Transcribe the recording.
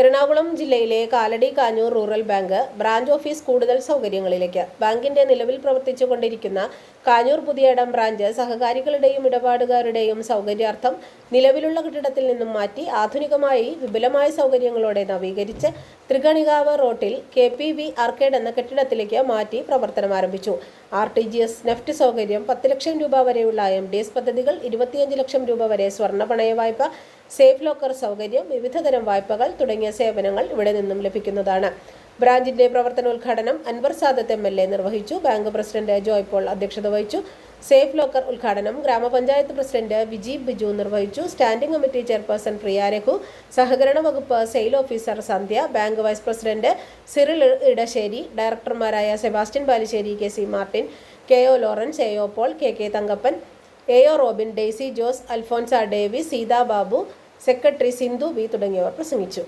എറണാകുളം ജില്ലയിലെ Kalady Kanjoor rural bank branch office കൂടുതൽ സൗകര്യങ്ങളിലേക്ക്. ബാങ്കിന്റെ നിലവിൽ പ്രവർത്തിച്ചുകൊണ്ടിരിക്കുന്ന കാഞ്ഞൂർ പുതിയടം ബ്രാഞ്ച് സഹകാരികളുടെയും ഇടപാടുകാരുടെയും സൗകര്യാർത്ഥം നിലവിലുള്ള കെട്ടിടത്തിൽ നിന്നും മാറ്റി ആധുനികമായി വിപുലമായ സൗകര്യങ്ങളോടെ നവീകരിച്ച് തൃഗണികാവ് റോട്ടിൽ കെ പി വി ആർക്കേഡ് എന്ന കെട്ടിടത്തിലേക്ക് മാറ്റി പ്രവർത്തനം ആരംഭിച്ചു. R T G S NEFT സൗകര്യം പത്ത് ലക്ഷം രൂപ വരെയുള്ള എം ഡി എസ് പദ്ധതികൾ ഇരുപത്തിയഞ്ച് ലക്ഷം രൂപ വരെ സ്വർണ പണയ വായ്പ സേഫ് ലോക്കർ സൗകര്യം വിവിധതരം വായ്പകൾ തുടങ്ങിയ സേവനങ്ങൾ ഇവിടെ നിന്നും ലഭിക്കുന്നതാണ്. ബ്രാഞ്ചിന്റെ പ്രവർത്തനോദ്ഘാടനം Anwar Sadath M L A നിർവഹിച്ചു. ബാങ്ക് പ്രസിഡന്റ് ജോയ് പോൾ അധ്യക്ഷത വഹിച്ചു. സേഫ് ലോക്കർ ഉദ്ഘാടനം ഗ്രാമപഞ്ചായത്ത് പ്രസിഡന്റ് വിജി ബിജു നിർവഹിച്ചു. Standing committee chairperson Priya Raghu സഹകരണ വകുപ്പ് sale officer Sandhya bank vice president Cyril Edassery ഡയറക്ടർമാരായ Sebastian Balussery K C Martin K O Lawrence A O Paul K K Thankappan A O Robin Daisy Jose Alphonsa Davis Seetha Babu secretary Sindhu V തുടങ്ങിയവർ പ്രസംഗിച്ചു.